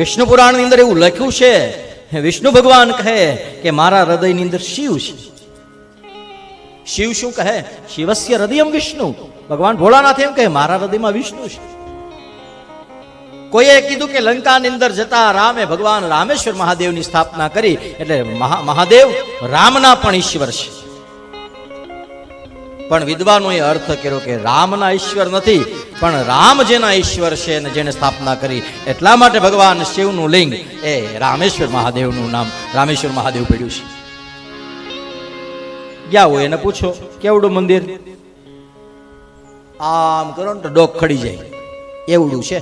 વિષ્ણુ પુરાણની અંદર એવું લખ્યું છે વિષ્ણુ ભગવાન કહે કે મારા હૃદયની અંદર શિવ છે. શિવ શું કહે? શિવસ્ય હૃદયમ વિષ્ણુ. ભગવાન ભોળાનાથ એમ કહે, મારા હૃદયમાં વિષ્ણુ છે. કોઈએ કીધું કે લંકાની અંદર જતા રામે ભગવાન રામેશ્વર મહાદેવની સ્થાપના કરી, એટલે મહા- મહાદેવ રામના પણ ઈશ્વર છે. પણ વિદ્વાનોએ અર્થ કર્યો કે રામના ઈશ્વર નથી, પણ રામ જેના ઈશ્વર છે અને જેને સ્થાપના કરી, એટલા માટે ભગવાન શિવનું લિંગ એ રામેશ્વર મહાદેવનું નામ, રામેશ્વર મહાદેવ પડ્યું છે. ગયા હોય એને પૂછો, કેવડું મંદિર? આમ કરો ને તો ડોક ખડી જાય. એવડું છે.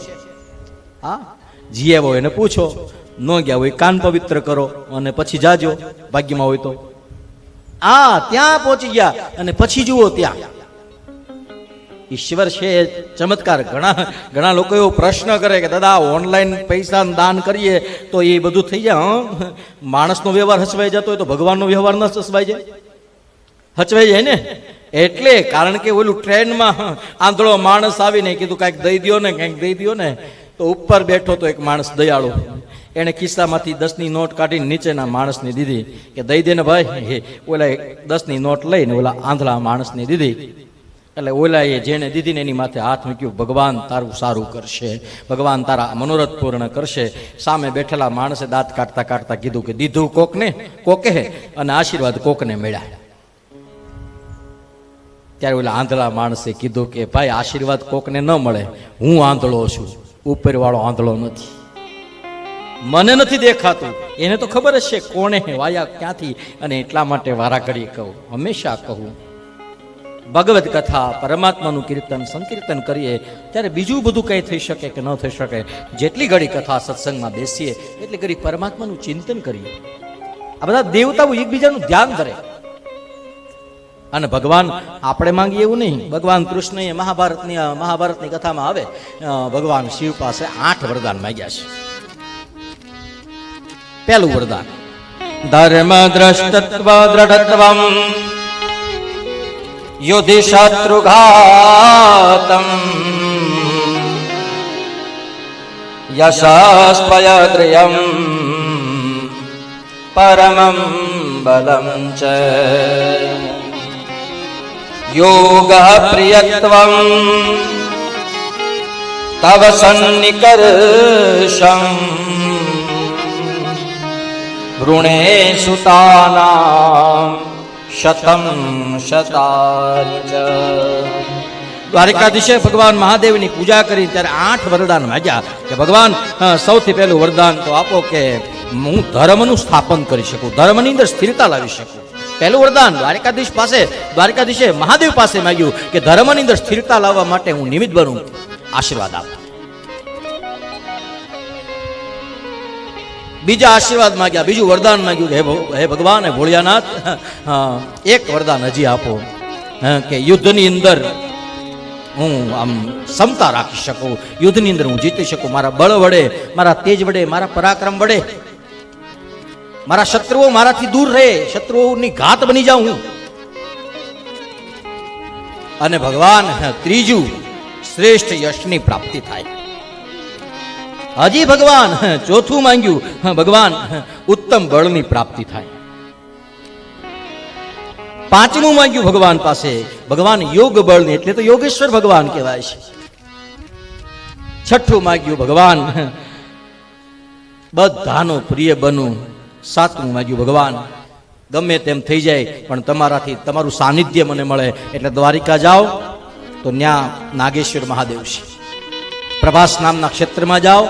હા? જીએ હોય એને પૂછો, ન ગયા હોય કાન પવિત્ર કરો, અને પછી જાજો, ભાગ્યમાં હોય તો. આ ત્યાં પહોંચી ગયા અને પછી જુઓ ત્યાં. ઈશ્વર છે, ચમત્કાર. ઘણા ઘણા લોકો એવો પ્રશ્ન કરે કે, દાદા, ઓનલાઈન પૈસા દાન કરીએ તો એ બધું થઈ જાય? માણસનો વ્યવહાર હસવાઈ જતો હોય તો ભગવાનનો વ્યવહાર ન હસવાઈ જાય. હચવાઈ જાય ને? એટલે કારણ કે ઓલું ટ્રેનમાં આંધળો માણસ આવીને કીધું, કાંઈક દઈ દ્યો ને, કાંઈક દઈ દ્યો ને. તો ઉપર બેઠો તો એક માણસ દયાળુ. એણે ખિસ્સામાંથી દસની નોટ કાઢીને નીચેના માણસને દીધી કે દઈ દે ને ભાઈ ઓલા દસની નોટ લઈને ઓલા આંધળા માણસને દીધી. એટલે ઓલાએ જેને દીધીને એની માથે હાથ મૂક્યું, ભગવાન તારું સારું કરશે, ભગવાન તારા મનોરથ પૂર્ણ કરશે. સામે બેઠેલા માણસે દાંત કાઢતા કાઢતા કીધું કે દીધું કોકને, કોકે? અને આશીર્વાદ કોકને મળ્યા. ત્યારે ઓલા આંધળા માણસે કીધું કે ભાઈ, આશીર્વાદ કોકને ન મળે. હું આંધળો છું. ઉપરવાળો આંધળો નથી. મને નથી દેખાતું. એને તો ખબર છે કોણે વાયા ક્યાંથી અને એટલા માટે વારા ઘડી કહું. હંમેશા કહું. ભગવદ્ કથા, પરમાત્માનું કીર્તન, સંકીર્તન કરીએ, ત્યારે બીજું બધું કંઈ થઈ શકે કે ન થઈ શકે? જેટલી ઘડી કથા સત્સંગમાં બેસીએ, એટલી ઘડી પરમાત્માનું ચિંતન કરીએ. આ બધા દેવતાઓ એકબીજાનું ધ્યાન ધરે. અને ભગવાન આપણે માંગીએ એવું નહીં. ભગવાન કૃષ્ણએ મહાભારતની મહાભારતની કથામાં આવે ભગવાન શિવ પાસે આઠ વરદાન માંગ્યા છે. પહેલું વરદાન. ધર્મ દ્રષ્ટત્વ દ્રઢત્વમ. યુધિ શત્રુઘાતમ યશાસ્પયદ્રિયમ. પરમં બલમ ચ યોગ પ્રિયત્વમ. તવ સન્નિકર્ષમ. વૃણે સુતાના શતમ દ્વારિકાધીશે ભગવાન મહાદેવની પૂજા કરી ત્યારે આઠ વરદાન માગ્યા કે ભગવાન સૌથી પહેલું વરદાન તો આપો કે હું ધર્મનું સ્થાપન કરી શકું, ધર્મની અંદર સ્થિરતા લાવી શકું. પહેલું વરદાન દ્વારકાધીશ પાસે, દ્વારકાધીશે મહાદેવ પાસે માગ્યું કે ધર્મની અંદર સ્થિરતા લાવવા માટે હું નિમિત્ત બનું, આશીર્વાદ આપ. બીજા આશીર્વાદ માંગ્યા, બીજું વરદાન માંગ્યું કે હે ભગ- હે ભગવાન, હે ભોળિયાનાથ એક વરદાન હજી આપો કે યુદ્ધની અંદર હું આમ ક્ષમતા રાખી શકું, યુદ્ધની અંદર હું જીતી શકું, મારા બળ વડે, મારા તેજ વડે, મારા પરાક્રમ વડે. મારા શત્રુઓ મારાથી દૂર રહે, શત્રુઓની ઘાત બની જાઉં હું. અને ભગવાન ત્રીજું શ્રેષ્ઠ યશની પ્રાપ્તિ થાય. હજી ભગવાન ચોથું માંગ્યું ભગવાન ઉત્તમ બળની પ્રાપ્તિ થાય. પાંચમું માંગ્યું ભગવાન પાસે, ભગવાન યોગ બળની, એટલે તો યોગેશ્વર ભગવાન કહેવાય છે. છઠ્ઠું માંગ્યું ભગવાન બધાનો પ્રિય બનું. સાતમું માંગ્યું ભગવાન, ગમે તેમ થઈ જાય, પણ તમારાથી તમારું સાનિધ્ય મને મળે. એટલે દ્વારિકા જાઓ, તો ત્યાં નાગેશ્વર મહાદેવ છે. પ્રભાસ નામના ક્ષેત્રમાં જાઓ.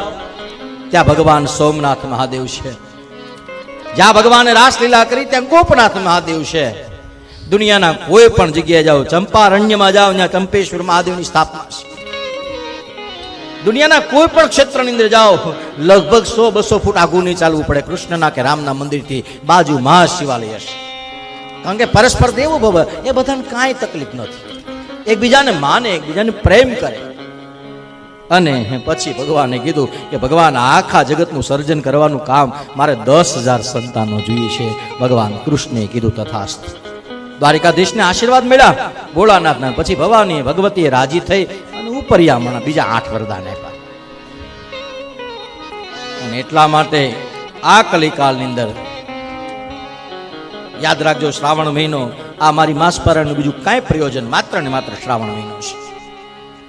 ત્યાં ભગવાન સોમનાથ મહાદેવ છે. જ્યાં ભગવાને રાસલીલા કરી, ત્યાં ગોપનાથ મહાદેવ છે. દુનિયાના કોઈ પણ જગ્યાએ જાઓ, ચંપારણ્યમાં જાઓ, ત્યાં ચંપેશ્વર મહાદેવની સ્થાપના છે. દુનિયાના કોઈ પણ ક્ષેત્રની અંદર જાઓ, લગભગ સો બસો ફૂટ આગું નહીં ચાલવું પડે, કૃષ્ણના કે રામના મંદિરથી બાજુ મહાશિવાલય છે કારણ કે પરસ્પર દેવો ભવ, એ બધાને કાંઈ તકલીફ નથી. એકબીજાને માને, એકબીજાને પ્રેમ કરે. અને પછી ભગવાને કીધું કે ભગવાન આખા જગતનું સર્જન કરવાનું કામ મારે દસ હજાર સંતાનો જોઈએ છે. ભગવાન કૃષ્ણે કીધું તથાસ્ત. દ્વારિકાધીશને આશીર્વાદ મળ્યા. ભોળાનાથના પછી ભવાની ભગવતીએ રાજી થઈ અને ઉપરિયામણા બીજા આઠ વરદાન આપ્યા. અને એટલા માટે આ કલિકાલની અંદર યાદ રાખજો, શ્રાવણ મહિનો આ મારી માસપરાનું બીજું કાંઈ પ્રયોજન માત્ર ને માત્ર શ્રાવણ મહિનો છે.